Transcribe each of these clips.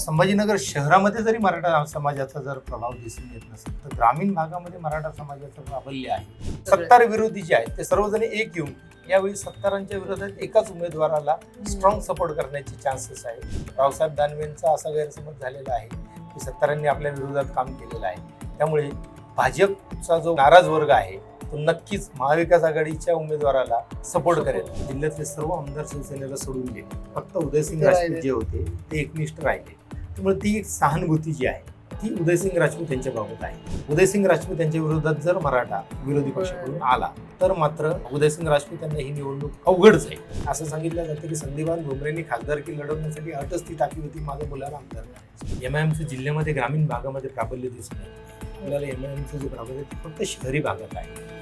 संभाजीनगर शहरामध्ये जरी मराठा समाजाचा जर प्रभाव दिसून येत नसेल तर ग्रामीण भागामध्ये मराठा समाजाचं प्राबल्य आहे. सत्तार विरोधी जे आहेत ते सर्वजण एक येऊन यावेळी सत्तारांच्या विरोधात एकाच उमेदवाराला स्ट्रॉंग सपोर्ट करण्याचे चान्सेस आहे रावसाहेब दानवेंचा असा गैरसमज झालेला आहे की सत्तारांनी आपल्या विरोधात काम केलेलं आहे. त्यामुळे भाजपचा जो नाराज वर्ग आहे तो नक्कीच महाविकास आघाडीच्या उमेदवाराला सपोर्ट करेल. जिल्ह्यातले सर्व आमदार शिवसेनेला सोडून गेले. फक्त उदयसिंग राजपूत. जे होते ते एकनिष्ठ राहिले. त्यामुळे ती एक सहानुभूती जी आहे ती उदयसिंग राजपूत यांच्या बाबत आहे. उदयसिंग राजपूत यांच्या विरोधात जर मराठा विरोधी पक्षाकडून आला तर मात्र उदयसिंग राजपूत यांना ही निवडणूक अवघडच आहे असं सांगितलं जातं की संदीपान भुमरेंनी खासदारकी लढवण्यासाठी अटच ती टाकली होती माझं मुलाला आमदार एम आय एमचं जिल्ह्यामध्ये ग्रामीण भागामध्ये प्राबल्य दिसून. आपल्याला एम आय एमचं जे प्राबल्य ते फक्त शहरी भागात आहे.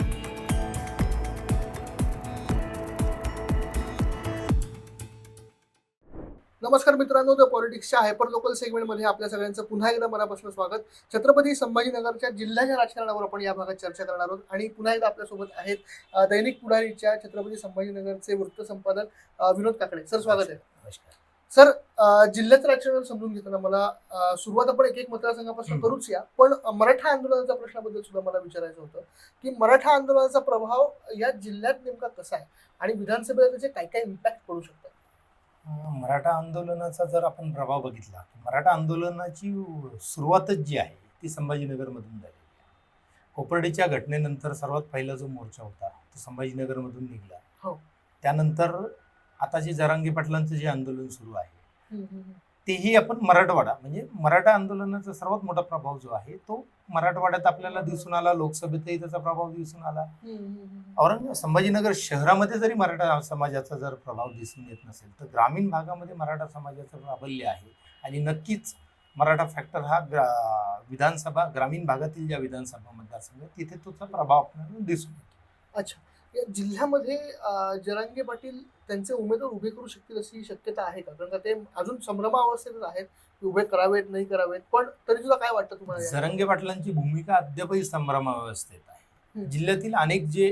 नमस्कार मित्रांनो द पॉलिटिक्सच्या हायपर लोकल सेगमेंटमध्ये आपल्या सगळ्यांचं पुन्हा एकदा मनापासून स्वागत. छत्रपती संभाजीनगरच्या जिल्ह्याच्या राजकारणावर आपण या भागात चर्चा करणार आहोत. आणि पुन्हा एकदा आपल्यासोबत आहेत दैनिक पुढारीच्या छत्रपती संभाजीनगरचे वृत्त संपादक अ, विनोद काकडे. सर स्वागत आहे. सर अ, जिल्ह्याचं राजकारण समजून घेताना मला सुरुवात आपण एक एक मतदारसंघापासून. करूच या. पण मराठा आंदोलनाच्या प्रश्नाबद्दल सुद्धा मला विचारायचं होतं की मराठा आंदोलनाचा प्रभाव या जिल्ह्यात नेमका कसा आहे? आणि विधानसभेला त्याचे काय काय इम्पॅक्ट पडू शकतात? मराठा आंदोलनाचा जर आपण प्रभाव बघितला मराठा आंदोलनाची सुरुवातच जी आहे ती संभाजीनगरमधून झालेली आहे कोपर्डीच्या घटनेनंतर सर्वात पहिला जो मोर्चा होता तो संभाजीनगरमधून निघला हो. त्यानंतर आता जे जरांगे पाटलांचं जे आंदोलन सुरू आहे. तेही आपण मराठवाडा म्हणजे मराठा आंदोलनाचा सर्वात मोठा प्रभाव जो आहे तो मराठवाड्यात आपल्याला दिसून आला लोकसभेतही त्याचा प्रभाव दिसून आला. औरंगाबाद संभाजीनगर शहरामध्ये जरी मराठा समाजाचा जर प्रभाव दिसून येत नसेल तर ग्रामीण भागामध्ये मराठा समाजाचं प्राबल्य आहे. आणि नक्कीच मराठा फॅक्टर हा ग्रा विधानसभा ग्रामीण भागातील ज्या विधानसभा मतदारसंघ तिथे त्याचा प्रभाव आपल्याला दिसून येतो. अच्छा. या जिल्ह्यामध्ये जरांगे पाटील त्यांचे उमेदवार उभे करू शकतील अशी शक्यता आहे का? कारण का ते अजून संभ्रमा अवस्थेतच आहेत की उभे करावेत नाही करावेत. पण तरी सुद्धा काय वाटतं तुम्हाला जरंगे पाटलांची भूमिका अद्यापही संभ्रमावस्थेत आहे. जिल्ह्यातील अनेक जे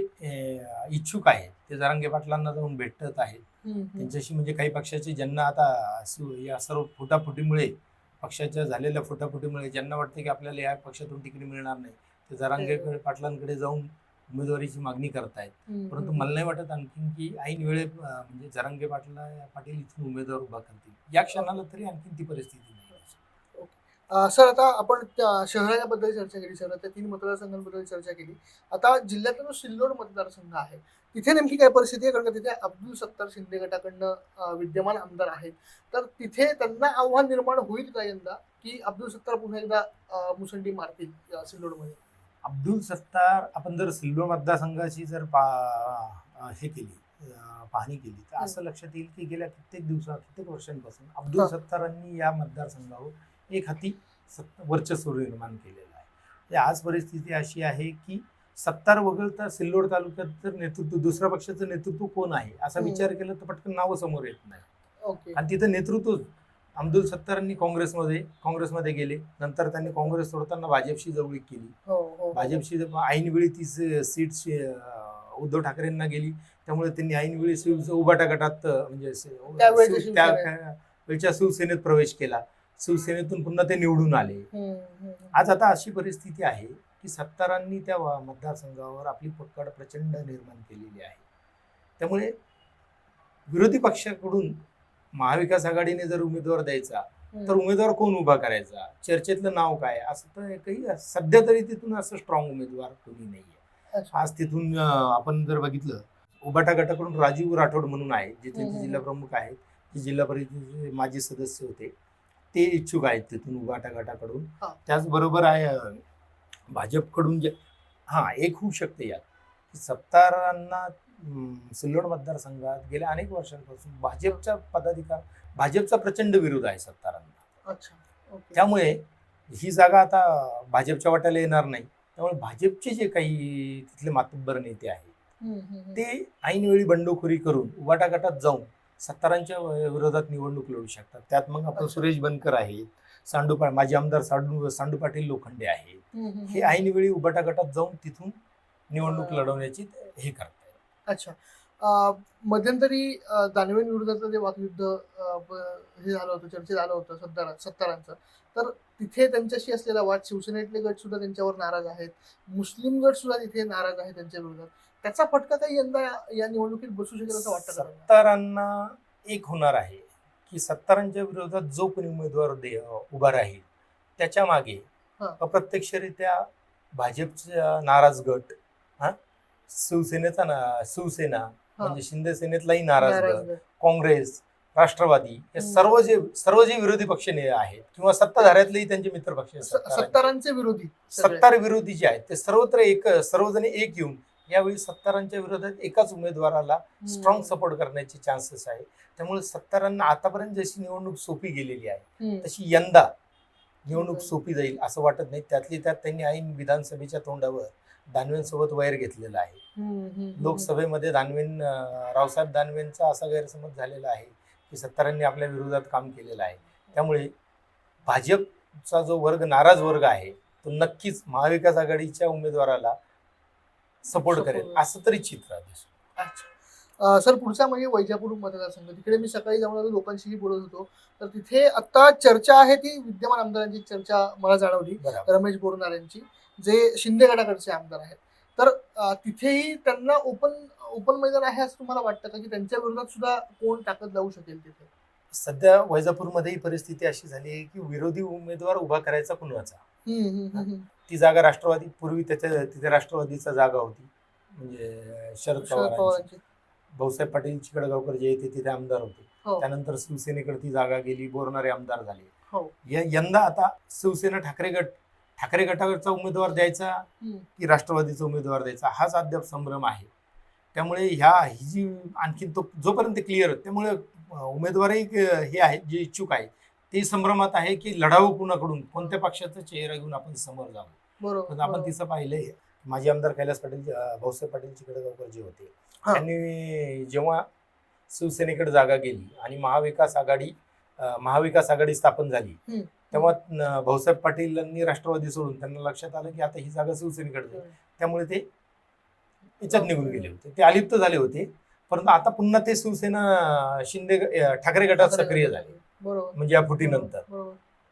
इच्छुक आहेत ते जरांगे पाटलांना जाऊन भेटत आहेत. त्यांच्याशी म्हणजे काही पक्षाचे ज्यांना आता या सर्व फुटाफुटीमुळे पक्षाच्या झालेल्या फुटाफुटीमुळे ज्यांना वाटते की आपल्याला या पक्षातून तिकीट मिळणार नाही ते जरांगेकडे पाटलांकडे जाऊन उमेदवारीची मागणी करतायत. परंतु. मला नाही वाटत आणखीन की ऐन वेळे म्हणजे जरांगे पाटला पाटील इथून उमेदवार उभा करतील. या क्षणाला तरी आणखीन ती परिस्थिती नाही सर आता आपण त्या शहराबद्दल चर्चा केली शहरातल्या तीन मतदारसंघांबद्दल चर्चा केली. आता जिल्ह्यातला जो सिल्लोड मतदारसंघ आहे तिथे नेमकी काय परिस्थिती आहे? कारण का तिथे अब्दुल सत्तार शिंदे गटाकडनं विद्यमान आमदार आहेत. तर तिथे त्यांना आव्हान निर्माण होईल का यंदा की अब्दुल सत्तार पुन्हा एकदा मुसंडी मारतील सिल्लोडमध्ये? अब्दुल सत्तार आपण जर सिल्लोड मतदारसंघाची जर पा हे केली पाहणी केली तर असं लक्षात येईल की गेल्या कित्येक दिवसात कित्येक वर्षांपासून अब्दुल. सत्तारांनी या मतदारसंघावर एक हाती सत्ता वर्चस्व निर्माण केलेलं आहे. म्हणजे आज परिस्थिती अशी आहे की सत्तार वगळता सिल्लोड तालुक्यात जर नेतृत्व दुसऱ्या पक्षाचं नेतृत्व कोण आहे? असा. विचार केला तर पटकन नावं समोर येत नाही. आणि तिथं नेतृत्व अब्दुल सत्तारांनी काँग्रेसमध्ये काँग्रेसमध्ये गेले. नंतर त्यांनी काँग्रेस सोडताना भाजपशी जवळीक केली. हो हो. भाजपची ऐनवेळी ती सीट उद्धव ठाकरेंना गेली. त्यामुळे त्यांनी ऐनवेळी उभाटा गटात म्हणजे त्यावेळेच्या शिव- त्या शिवसेनेत. त्या वेळच्या शिवसेनेत प्रवेश केला. शिवसेनेतून पुन्हा ते निवडून आले. आज आता अशी परिस्थिती आहे की सत्तारांनी त्या मतदारसंघावर आपली पकड प्रचंड निर्माण केलेली आहे. त्यामुळे विरोधी पक्षाकडून महाविकास आघाडीने जर उमेदवार द्यायचा तर उमेदवार कोण उभा करायचा? चर्चेतलं नाव काय? असं तर एकही सध्या तरी तिथून असं स्ट्रॉंग उमेदवार कोणी नाहीये. आज तिथून आपण जर बघितलं उबाटा गटाकडून राजीव राठोड म्हणून आहे जे हम्म, त्यांचे हम्म. जिल्हा प्रमुख आहेत जे जिल्हा परिषदेचे माजी सदस्य होते. ते इच्छुक आहेत तिथून उबाटा गटाकडून. त्याचबरोबर आहे भाजपकडून जे हा एक होऊ शकते यात. सत्तारांना सिल्लोड मतदारसंघात गेल्या अनेक वर्षांपासून भाजपचा पदाधिकार भाजपचा प्रचंड विरोध आहे सत्तारांना त्यामुळे ही जागा आता भाजपच्या वाट्याला येणार नाही त्यामुळे भाजपचे जे काही तिथले मातब्बर नेते आहेत. ते ऐनवेळी बंडखोरी करून उबाटा गटात जाऊन सत्तारांच्या विरोधात निवडणूक लढू शकतात त्यात मग आपण. सुरेश बनकर आहेत सांडू माजी आमदार सांडू सांडू पाटील लोखंडे आहेत हे. ऐनवेळी उबाटा गटात जाऊन तिथून निवडणूक. लढवण्याची हे करतात अच्छा मध्यंतरी अं, दानवेंविरोधाचं जे वाकयुद्ध हे झालं होतं चर्चेत आलं होतं सत्तारा सत्तारांचं तर तिथे त्यांच्याशी असलेला वाद शिवसेनेतले गट सुद्धा त्यांच्यावर नाराज आहेत मुस्लिम गट सुद्धा तिथे नाराज आहे त्यांच्या विरोधात त्याचा फटका काही यंदा या निवडणुकीत बसू शकेल असं वाटतं? सत्तारांना एक होणार आहे की सत्तारांच्या विरोधात जो कोणी उमेदवार दे उभा राहील त्याच्यामागे हा. अप्रत्यक्षरित्या भाजपचा नाराज गट हा शिवसेनेचा ना शिवसेना म्हणजे शिंदे सेनेतलाही नाराज. काँग्रेस राष्ट्रवादी हे. सर्व जे सर्व जे विरोधी पक्ष आहेत किंवा सत्ताधाऱ्यातलेही त्यांचे मित्र पक्ष. सत्तारांचे विरोधी. सत्तार विरोधी जे आहेत ते सर्वत्र एक सर्वजण एक येऊन यावेळी सत्तारांच्या विरोधात एकाच उमेदवाराला. स्ट्रॉंग सपोर्ट करण्याचे चान्सेस आहे त्यामुळे सत्तारांना आतापर्यंत जशी निवडणूक सोपी गेलेली आहे. तशी यंदा निवडणूक. सोपी जाईल असं वाटत नाही त्यातली त्यात त्यांनी ऐन विधानसभेच्या तोंडावर दानवेंसोबत वैर घेतलेलं आहे. लोकसभेमध्ये दानवेन रावसाहेब दानवेंचा असा गैरसमज झालेला आहे की सत्तारांनी आपल्या विरोधात काम केलेलं आहे. त्यामुळे भाजपचा जो वर्ग नाराज वर्ग आहे तो नक्कीच महाविकास आघाडीच्या उमेदवाराला सपोर्ट. करेल असं तरी चित्र दिसतं अच्छा. सर पुढचा म्हणजे वैजापूर मतदारसंघ. तिकडे मी सकाळी जाऊन लोकांशीही बोलत होतो. तर तिथे आता चर्चा आहे ती विद्यमान आमदारांची चर्चा मला जाणवली. रमेश बोरनार यांची जे शिंदे गटाकडचे आमदार आहेत. तर तिथेही त्यांना ओपन ओपन मैदान आहे असं तुम्हाला वाटतं का? की त्यांच्या विरोधात सुद्धा कोण ताकद लावू शकेल तिथे? सध्या वैजापूरमध्ये ही परिस्थिती अशी झाली आहे की विरोधी उमेदवार उभा करायचा कुणाचा. ती जागा राष्ट्रवादी पूर्वी त्याच्या तिथे राष्ट्रवादीचा जागा होती. म्हणजे शरद पवार भाऊसाहेब पाटील चिकडगावकर जे ते तिथे आमदार होते. हो. त्यानंतर शिवसेनेकडे ती जागा गेली बोरणारे आमदार झाले. हो. यंदा आता शिवसेना ठाकरे गट ठाकरे गटाचा उमेदवार द्यायचा. की राष्ट्रवादीचा उमेदवार द्यायचा हाच अद्याप संभ्रम आहे त्यामुळे ह्या ही जी आणखी तो जोपर्यंत क्लिअर त्यामुळे उमेदवारही हे आहेत जे इच्छुक आहेत ते संभ्रमात आहे की लढावं कुणाकडून कोणत्या पक्षाचा चेहरा घेऊन आपण समोर जावं बरोबर पण आपण. तिचं पाहिलंय माजी आमदार कैलास पाटील भाऊसाहेब पाटील चिकडगावकर जे होते. त्यांनी जेव्हा शिवसेनेकडे जागा गेली आणि महाविकास आघाडी महाविकास आघाडी स्थापन झाली. तेव्हा भाऊसाहेब पाटीलांनी राष्ट्रवादी सोडून त्यांना लक्षात आलं की आता ही जागा शिवसेनेकडे जाईल त्यामुळे ते याच्यात निघून गेले होते. ते अलिप्त झाले होते. परंतु आता पुन्हा ते शिवसेना शिंदे ठाकरे गटात सक्रिय झाले. म्हणजे या फुटीनंतर.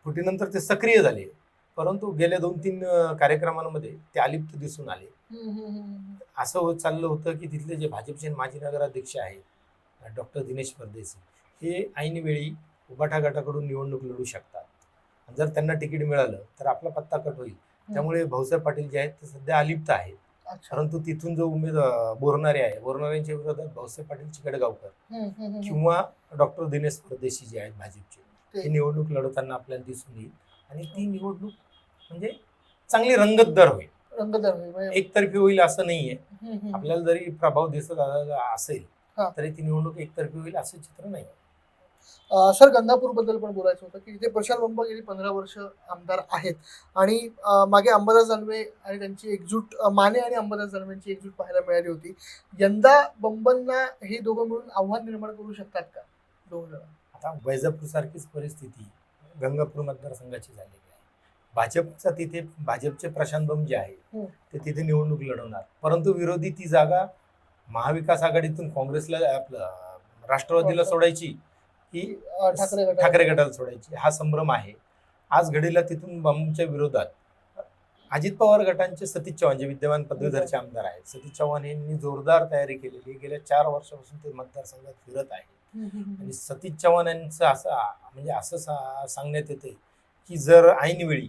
फुटीनंतर ते सक्रिय झाले. परंतु गेल्या दोन तीन कार्यक्रमांमध्ये ते अलिप्त दिसून आले. असं होत चाललं होतं की तिथले जे भाजपचे माजी नगराध्यक्ष आहेत डॉक्टर दिनेश परदेसी हे ऐनवेळी उबाठा गटाकडून निवडणूक लढू शकतात. जर त्यांना तिकीट मिळालं तर आपला पत्ता कट होईल. त्यामुळे भाऊसाहेब पाटील जे आहेत ते सध्या अलिप्त आहेत. परंतु तिथून जो उमेद बोरणारे आहे बोरणाऱ्यांच्या विरोधात भाऊसाहेब पाटील चिकडगावकर. किंवा डॉक्टर दिनेश परदेशी जे आहेत भाजपचे ते- हे निवडणूक लढवताना आपल्याला दिसून येईल. आणि ती निवडणूक म्हणजे चांगली रंगतदार होईल. एकतर्फी होईल असं नाहीये. आपल्याला जरी प्रभाव दिसत असेल. तरी ती निवडणूक एकतर्फी होईल असं चित्र नाही सर गंगापूरबद्दल पण बोलायचं होतं की इथे प्रशांत बंब गेली पंधरा वर्ष आमदार आहेत. आणि मागे अंबादास दानवे आणि त्यांची एकजूट माने आणि अंबादास दानवेंची एकजूट पाहायला मिळाली होती. यंदा बंबांना हे दोघं मिळून आव्हान निर्माण करू शकतात का? दोन जण. आता वैजापूर सारखीच परिस्थिती गंगापूर मतदारसंघाची झालेली आहे. भाजपचा तिथे भाजपचे प्रशांत बम जे आहे हम्म. ते तिथे निवडणूक लढवणार. परंतु विरोधी ती जागा महाविकास आघाडीतून काँग्रेसला आपलं राष्ट्रवादीला हो. सोडायची. की अं, ठाकरे गटाला- ठाकरे गटाला सोडायची हा संभ्रम आहे आज घडीला तिथून बमच्या विरोधात अजित पवार गटांचे सतीश चव्हाण जे विद्यमान पदवीधरचे आमदार आहेत सतीश चव्हाण यांनी जोरदार तयारी केलेली. गेल्या चार वर्षापासून ते मतदारसंघात फिरत आहे. आणि सतीश चव्हाण यांचं असं म्हणजे असं सांगण्यात येते की जर ऐनवेळी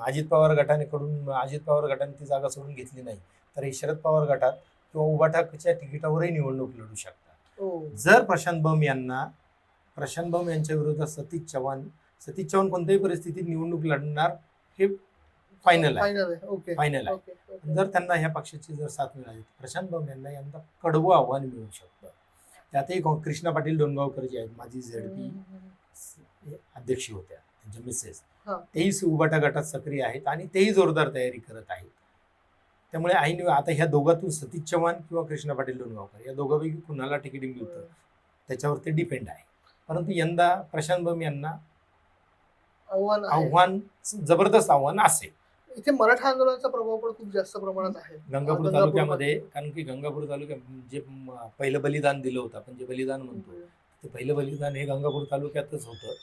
अजित पवार गटानेकडून अजित पवार गटाने ती जागा सोडून घेतली नाही तर हे शरद पवार गटात किंवा उबाठाच्या तिकिटावरही निवडणूक लढू शकतात हो. जर प्रशांत बम यांना प्रशांत बम यांच्या विरोधात सतीश चव्हाण सतीश चव्हाण कोणत्याही परिस्थितीत निवडणूक लढणार हे फायनल आहे. फायनल आहे. ओके फायनल आहे. Okay okay. जर त्यांना ह्या पक्षाची जर साथ मिळाली प्रशांत बम यांना यंदा कडवं आव्हान मिळू शकतं. त्यातही कृष्णा पाटील डोणगावकर जे आहेत माझी झेडपी. अध्यक्ष होत्या त्यांच्या मिसेस हा. तेही उबाटा गटात सक्रिय आहेत आणि तेही जोरदार तयारी करत आहेत. त्यामुळे ऐन आता ह्या दोघातून सतीश चव्हाण किंवा कृष्णा पाटील डोणगावकर या दोघांपैकी कुणाला तिकीट मिळतं त्याच्यावर ते डिपेंड आहे. परंतु यंदा प्रशांत बम यांना आव्हान. आव्हान जबरदस्त आव्हान असेल. इथे मराठा आंदोलनाचा प्रभाव पण खूप जास्त प्रमाणात आहे. गंगापूर तालुक्यामध्ये कारण की गंगापूर तालुक्यात जे पहिलं बलिदान दिलं होतं आपण जे बलिदान म्हणतो ते पहिलं बलिदान हे गंगापूर तालुक्यातच होतं.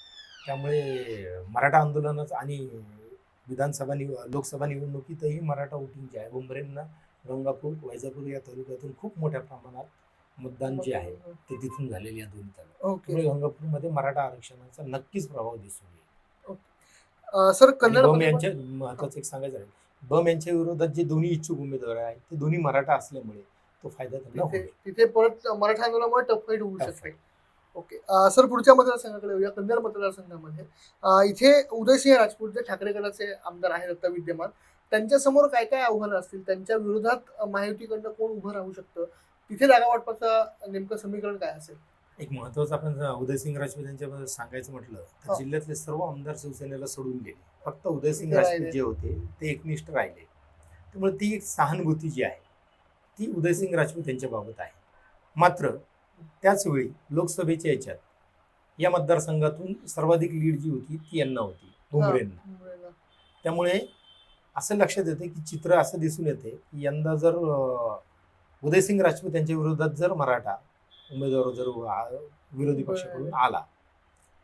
त्यामुळे मराठा आंदोलनाच आणि विधानसभा निव लोकसभा निवडणुकीतही मराठा वोटिंग जे आहे. बुंबरेंना गंगापूर वैजापूर या तालुक्यातून खूप मोठ्या प्रमाणात मतदान जे आहे ते तिथून झालेले या दोन्ही तालुक्यात. गंगापूरमध्ये मराठा आरक्षणाचा नक्कीच प्रभाव दिसून येईल. सर बम यांच्या महत्वाचं एक सांगायचं आहे बम यांच्या विरोधात जे दोन्ही इच्छुक उमेदवार आहेत ते दोन्ही मराठा असल्यामुळे तो फायदा त्यांना तिथे परत मराठा आंदोलनामुळे टफ फाईट होऊ शकते. ओके सर पुढच्या मतदारसंघाकडे येऊया. कन्नड मतदारसंघामध्ये अं, इथे उदयसिंह राजपूत जे ठाकरे गटाचे आमदार आहेत आता विद्यमान त्यांच्यासमोर काय काय आव्हानं असतील त्यांच्या विरोधात महायुतीकडनं कोण उभं राहू शकतं? तिथे जागा वाटपाचं नेमकं समीकरण काय असेल? एक महत्वाचं आपण उदयसिंग राजपूत यांच्याबद्दल सांगायचं म्हटलं तर हो. जिल्ह्यातले सर्व आमदार शिवसेनेला सोडून गेले. फक्त उदयसिंग. राजपूत जे होते ते एकनिष्ठ राहिले. त्यामुळे ती एक सहानुभूती जी आहे ती उदयसिंग राजपूत यांच्या बाबत आहे. मात्र त्याच वेळी लोकसभेच्या याच्यात या मतदारसंघातून सर्वाधिक लीड जी होती ती यांना होती भुमरेंना मुंबईला. त्यामुळे असं लक्षात येते की चित्र असं दिसून येते की यंदा जर उदयसिंग राजपूत यांच्या विरोधात जर मराठा उमेदवार जर विरोधी पक्षाकडून आला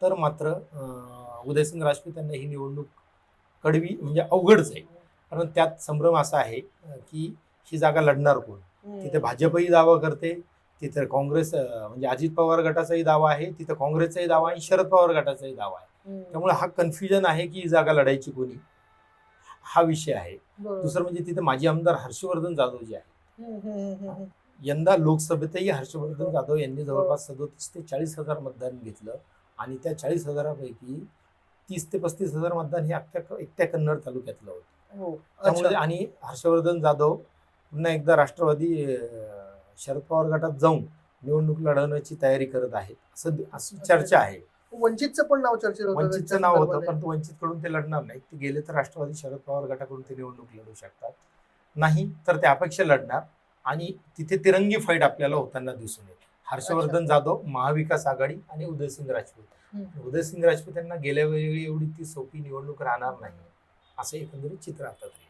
तर मात्र उदयसिंग राजपूत यांना ही निवडणूक कडवी म्हणजे अवघडच आहे कारण त्यात संभ्रम असा आहे की ही जागा लढणार कोण? तिथे भाजपही दावा करते तिथे काँग्रेस म्हणजे अजित पवार गटाचाही दावा आहे तिथे काँग्रेसचाही दावा आहे शरद पवार गटाचाही दावा आहे. त्यामुळे हा कन्फ्युजन आहे की ही जागा लढायची कोणी हा विषय आहे. दुसरं म्हणजे तिथे माजी आमदार हर्षवर्धन जाधव जे आहे. यंदा लोकसभेतही हर्षवर्धन जाधव यांनी जवळपास सदोतीस ते चाळीस हजार मतदान घेतलं आणि त्या चाळीस हजारापैकी तीस ते पस्तीस हजार मतदान हे अख्ख्या एकट्या कन्नड तालुक्यातलं होतं हो त्यामुळे. आणि हर्षवर्धन जाधव पुन्हा एकदा राष्ट्रवादी शरद पवार गटात जाऊन निवडणूक लढवण्याची तयारी करत आहेत. असं अशी चर्चा आहे. वंचितचं पण नाव चर्चेत होतं वंचितचं नाव होतं. परंतु वंचित कडून ते लढणार नाहीत ते गेले तर राष्ट्रवादी शरद पवार गटाकडून ते निवडणूक लढू शकतात. नाही तर ते अपेक्षा लढणार आणि तिथे तिरंगी फाईट आपल्याला होताना दिसून येईल. हर्षवर्धन जाधव महाविकास आघाडी आणि उदयसिंग राजपूत. उदयसिंग राजपूत यांना गेल्या वेळी एवढी ती सोपी निवडणूक राहणार नाही असं एकंदरीत चित्र आता तरी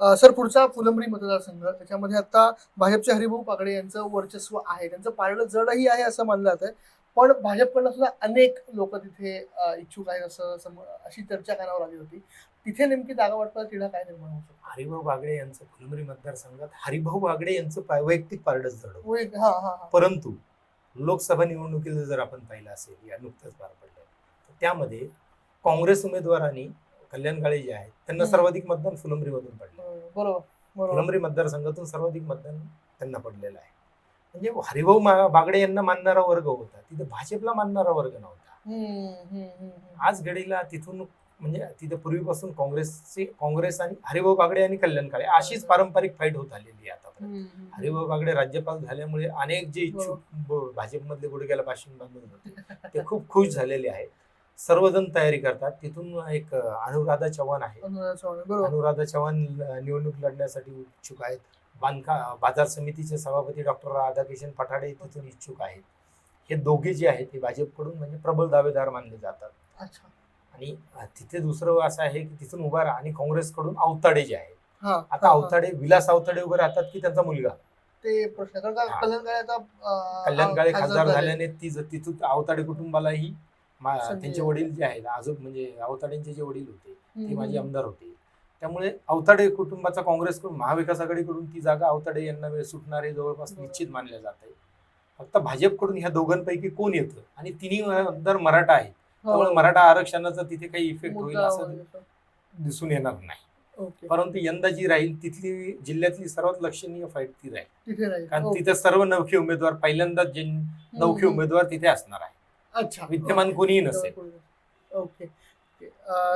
सर पुढचा फुलंब्री मतदारसंघ त्याच्यामध्ये आता भाजपचे हरिभाऊ पागडे यांचं वर्चस्व आहे. त्यांचं पारडं जडही आहे असं मानलं जातं पण भाजपकडनं सुद्धा अनेक लोक तिथे इच्छुक आहेत असं सम- अशी चर्चा कानावर आली होती. तिथे नेमकी जागा वाटपाचा तिढा काय निर्माण शकतो? हरिभाऊ बागडे यांचं फुलंब्री मतदारसंघात हरिभाऊ बागडे यांचं वैयक्तिक पारडच जड होतं. हा हा हा. परंतु लोकसभा निवडणुकीला जर आपण पाहिलं असेल या नुकतंच पार पडलं तर त्यामध्ये काँग्रेस उमेदवारांनी कल्याण काळे जे आहेत त्यांना हम्म. सर्वाधिक मतदान फुलंब्रीमधून पडलं. बरोबर बरोबर. फुलंब्री मतदारसंघातून सर्वाधिक मतदान त्यांना पडलेलं आहे. म्हणजे हरिभाऊ मा- बागडे यांना मानणारा वर्ग होता तिथे भाजपला मानणारा वर्ग नव्हता. हम्म, हम्म, हम्म, हम्म. आज घडीला तिथून म्हणजे तिथे पूर्वीपासून काँग्रेसचे काँग्रेस आणि हरिभाऊ बागडे आणि कल्याण काळे अशीच पारंपरिक फाईट होत आलेली आहे आतापर्यंत. हम्म, हम्म. हरिभाऊ बागडे राज्यपाल झाल्यामुळे अनेक जे इच्छुक ब- भाजपमधले गुडघ्याला पासून बांधून होते ते खूप खुश झालेले आहेत. सर्वजण तयारी करतात. तिथून एक अनुराधा चव्हाण आहे अनुराधा चव्हाण, निवडणूक लढण्यासाठी इच्छुक आहेत. बांधका बाजार समितीचे सभापती डॉक्टर राधाकिशन पठाडे तिथून इच्छुक आहेत. हे दोघे जे आहेत ते भाजपकडून म्हणजे प्रबल दावेदार मानले जातात. आणि तिथे दुसरं असं आहे की तिथून उभा राहा आणि काँग्रेसकडून अवताडे जे आहेत. हा आता. अवताडे विलास अवताडे उभे राहतात की त्यांचा मुलगा? ते प्रश्न खासदार खासदार झाले. झाल्याने ती तिथून अवताडे कुटुंबालाही त्यांचे आहे. वडील जे आहेत आजोब म्हणजे अवताडेंचे जे वडील होते ते माझे. आमदार होते त्यामुळे अवताडे कुटुंबाचा काँग्रेसकडून महाविकास आघाडीकडून ती जागा अवताडे यांना वेळ सुटणार हे जवळपास. निश्चित मानल्या जात आहे फक्त भाजपकडून ह्या दोघांपैकी कोण येतं आणि तिन्ही आमदार मराठा आहेत हो. त्यामुळे मराठा आरक्षणाचा तिथे काही इफेक्ट होईल असं. दिसून येणार नाही परंतु यंदा जी राहील तिथली जिल्ह्यातली सर्वात लक्षणीय फाईट ती राहील कारण. तिथे सर्व नवखे उमेदवार पहिल्यांदा जे नवखे. उमेदवार तिथे असणार आहे अच्छा. विद्यमान. कोणीही नसेल. ओके.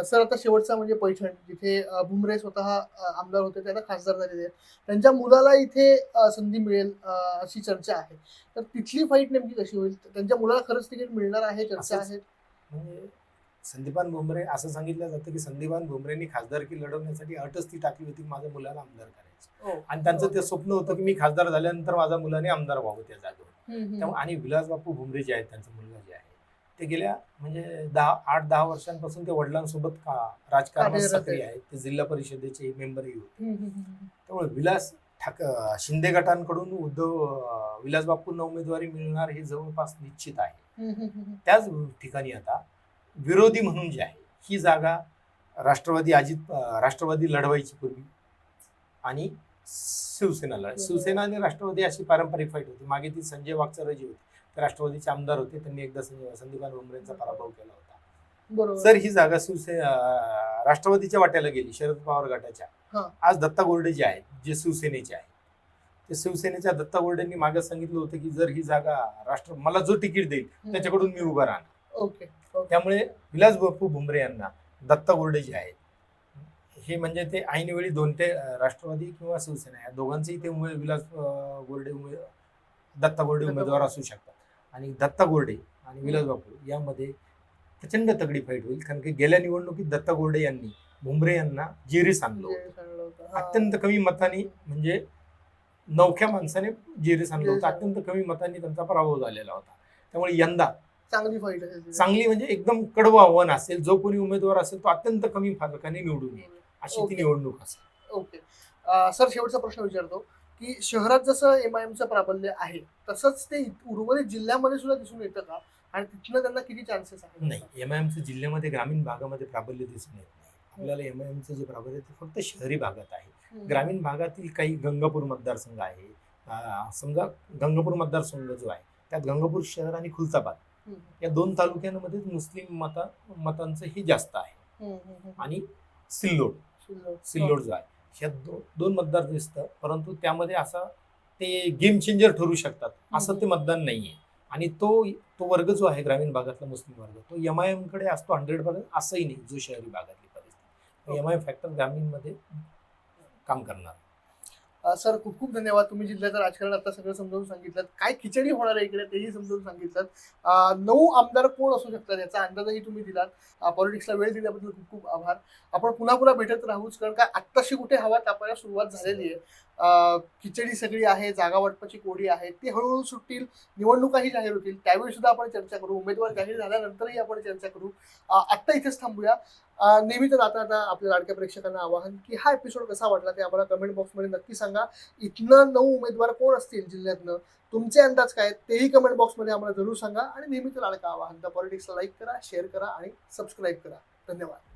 सर आता शेवटचा म्हणजे पैठण जिथे भुमरे स्वतः आमदार होते ते आता खासदार झालेले त्यांच्या मुलाला इथे संधी मिळेल अशी चर्चा आहे. तर तिथली फाईट नेमकी कशी होईल? त्यांच्या मुलाला खरंच तिकीट मिळणार आहे? चर्चा. आहे? म्हणजे संदीपान भुमरे असं सांगितलं जातं की संदीपान भुमरेंनी खासदारकी लढवण्यासाठी अटच ती टाकली होती माझ्या मुलाला आमदार करायचं. हो. आणि त्यांचं ते स्वप्न होतं की मी खासदार झाल्यानंतर माझ्या मुलाने आमदार व्हावं त्या जागेवर. त्यामुळे आणि विलास बापू भुमरे जे आहेत त्यांचा मुलगा आहे ते गेल्या म्हणजे दहा आठ दहा वर्षांपासून ते वडिलांसोबत का राजकारणात कार्यरत सक्रिय आहे. आहेत ते जिल्हा परिषदेचे मेंबरही होते. त्यामुळे विलास ठाक शिंदे गटांकडून उद्धव अं, विलास बापूंना उमेदवारी मिळणार हे जवळपास निश्चित आहे. त्याच ठिकाणी आता विरोधी म्हणून जे आहे ही जागा राष्ट्रवादी अजित अं, राष्ट्रवादी लढवायची पूर्वी आणि शिवसेना लढ शिवसेना आणि राष्ट्रवादी अशी पारंपरिक फाईट होती मागे ती संजय वागचौरे जी होते राष्ट्रवादीचे आमदार होते त्यांनी एकदा संदीपान भुमरेंचा पराभव केला होता जर ही जागा शिवसे राष्ट्रवादीच्या वाट्याला गेली शरद पवार गटाच्या. आज दत्ता गोर्डे जे आहेत जे शिवसेनेचे आहेत ते शिवसेनेच्या दत्ता गोर्डेंनी मागे सांगितलं होतं की जर ही जागा राष्ट्र मला जो तिकीट देईल त्याच्याकडून मी उभा राहणार. त्यामुळे विलास बापू भुमरे यांना दत्ता गोर्डे जे आहेत हे म्हणजे ते ऐनवेळी दोन ते राष्ट्रवादी किंवा शिवसेना या दोघांचेही ते विलास गोर्डे दत्ता गोर्डे उमेदवार. असू शकतात आणि दत्ता गोर्डे आणि विलास बापू यामध्ये प्रचंड तगडी फाईट होईल. कारण की गेल्या निवडणुकीत दत्ता गोर्डे यांनी भुमरे यांना जेरीस आणलं होतं. अत्यंत कमी मतांनी म्हणजे नवख्या माणसाने जेरीस आणलं होतं. अत्यंत कमी मतांनी त्यांचा पराभव झालेला होता. त्यामुळे यंदा चांगली फाईट. चांगली म्हणजे एकदम कडवं आव्हान असेल. जो कोणी उमेदवार असेल तो अत्यंत कमी फरकाने निवडून येईल. अशी ती. निवडणूक असेल. ओके. सर शेवटचा प्रश्न विचारतो. की शहरात जसं एम आय एमचं प्राबल्य आहे तसंच ते उर्वरित जिल्ह्यामध्ये सुद्धा दिसून येतं का आणि तिथनं त्यांना किती चान्सेस आहेत नाही एम आय एमचं जिल्ह्यामध्ये ग्रामीण भागामध्ये प्राबल्य दिसून येत नाही आपल्याला एम आय एमचं जे प्राबल्य ते फक्त शहरी भागात आहे. ग्रामीण भागातील काही गंगापूर मतदारसंघ आहे समजा गंगापूर मतदारसंघ जो आहे त्यात गंगापूर शहर आणि खुलताबाद. या दोन तालुक्यांमध्येच मुस्लिम मता मतांचं हे जास्त आहे. आणि सिल्लोड. सिल्लोड जो आहे ह्या दो, दोन मतदार दिसतं परंतु त्यामध्ये असा ते गेम चेंजर ठरू शकतात असं ते मतदान नाहीये. आणि तो तो वर्ग जो आहे ग्रामीण भागातला मुस्लिम वर्ग तो एम आय एमकडे असतो हंड्रेड पर्सेंट असंही नाही जो शहरी भागातली परिस्थिती. एम आय फॅक्टर ग्रामीणमध्ये काम करणार. सर खूप खूप धन्यवाद. तुम्ही जिल्ह्याचं राजकारण आता सगळं समजावून सांगितलं काय खिचडी होणार आहे इकडे तेही समजावून सांगितलं नऊ आमदार कोण असू शकतात याचा अंदाजही तुम्ही दिलात. पॉलिटिक्सला वेळ दिल्याबद्दल खूप खूप आभार. आपण पुन्हा पुन्हा भेटत राहूच कारण काय आत्ताशी कुठे हवा तापायला सुरुवात झालेली आहे. खिचडी सगळी आहे जागा वाटपाची कोडी आहे ती हळूहळू सुटतील निवडणुकाही जाहीर होतील. त्यावेळी सुद्धा आपण चर्चा करू. उमेदवार जाहीर झाल्यानंतरही आपण चर्चा करू. आत्ता इथेच थांबूया. नेहमीच नेहमी तर आता आता आपल्या लाडक्या प्रेक्षकांना आवाहन की हा एपिसोड कसा वाटला ते आम्हाला कमेंट बॉक्समध्ये नक्की सांगा. इथनं नऊ उमेदवार कोण असतील जिल्ह्यातनं? तुमचे अंदाज काय तेही कमेंट बॉक्समध्ये आम्हाला जरूर सांगा आणि नेहमीच लाडका आवाहन. द पॉलिटिक्सला लाईक करा शेअर करा आणि सबस्क्राईब करा. धन्यवाद.